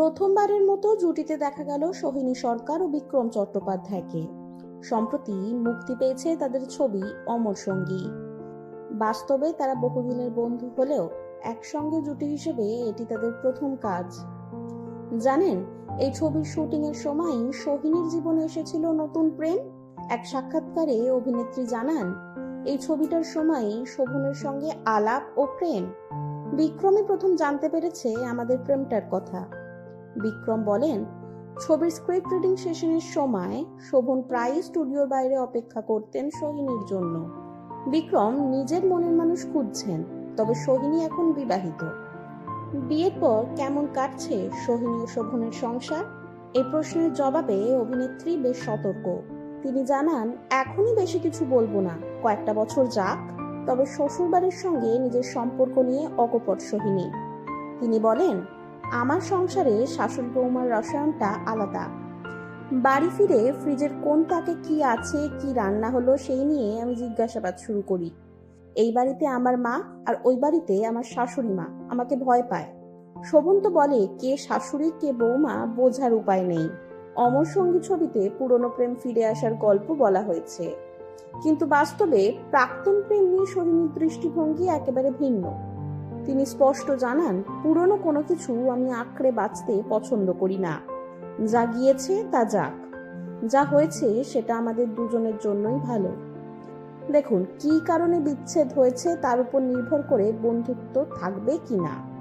প্রথমবারের মতো জুটিতে দেখা গেল সোহিনী সরকার ও বিক্রম চট্টোপাধ্যায়কে। সম্প্রতি মুক্তি পেয়েছে তাদের ছবি অমর সঙ্গী। বাস্তবে তারা বহুদিনের বন্ধু হলেও একসঙ্গে জুটি হিসেবে এটি তাদের প্রথম কাজ। জানেন, এই ছবির শুটিং এর সময় সোহিনীর জীবনে এসেছিল নতুন প্রেম। এক সাক্ষাৎকারে অভিনেত্রী জানান, এই ছবিটার সময় শোভনের সঙ্গে আলাপ ও প্রেম। বিক্রমই প্রথম জানতে পেরেছে আমাদের প্রেমটার কথা। বিক্রম বলেন, ছবির স্ক্রিপ্ট রিডিং সেশনের সময় শোভন প্রায়ই স্টুডিওর বাইরে অপেক্ষা করতেন সোহিনীর জন্য। বিক্রম নিজের মনের মানুষ খুঁজছেন, তবে সোহিনী এখন বিবাহিত। বিয়ের পর কেমন কাটছে সোহিনী ও শোভনের সংসার? এই প্রশ্নের জবাবে অভিনেত্রী বেশ সতর্ক। তিনি জানান, এখনই বেশি কিছু বলব না, কয়েকটা বছর যাক। তবে শ্বশুরবাড়ির সঙ্গে নিজের সম্পর্ক নিয়ে অকপট সোহিনী। তিনি বলেন আমার সংসারে শাশুড়ি বৌমার রসায়নটা আলাদা। বাড়ি ফিরে ফ্রিজের কোন তাকে কি আছে, কি রান্না হলো সেই নিয়ে আমি জিজ্ঞাসাবাদ শুরু করি। এই বাড়িতে আমার মা আর ওই বাড়িতে আমার শাশুড়ি মা, আমাকে ভয় পায়। শোভন তো বলে, কে শাশুড়ি, কে বৌমা বোঝার উপায় নেই। অমর সঙ্গী ছবিতে পুরনো প্রেম ফিরে আসার গল্প বলা হয়েছে। কিন্তু বাস্তবে প্রাক্তন প্রেম নিয়ে সোহিনীর দৃষ্টিভঙ্গি একেবারে ভিন্ন। তিনি স্পষ্ট জানান, পুরনো কোনো কিছু আমি আঁকড়ে বাঁচতে পছন্দ করি না। যা গিয়েছে, তা যাক। যা হয়েছে, সেটা আমাদের দুজনের জন্যই ভালো। দেখুন, কি কারণে বিচ্ছেদ হয়েছে তার উপর নির্ভর করে বন্ধুত্ব থাকবে কি না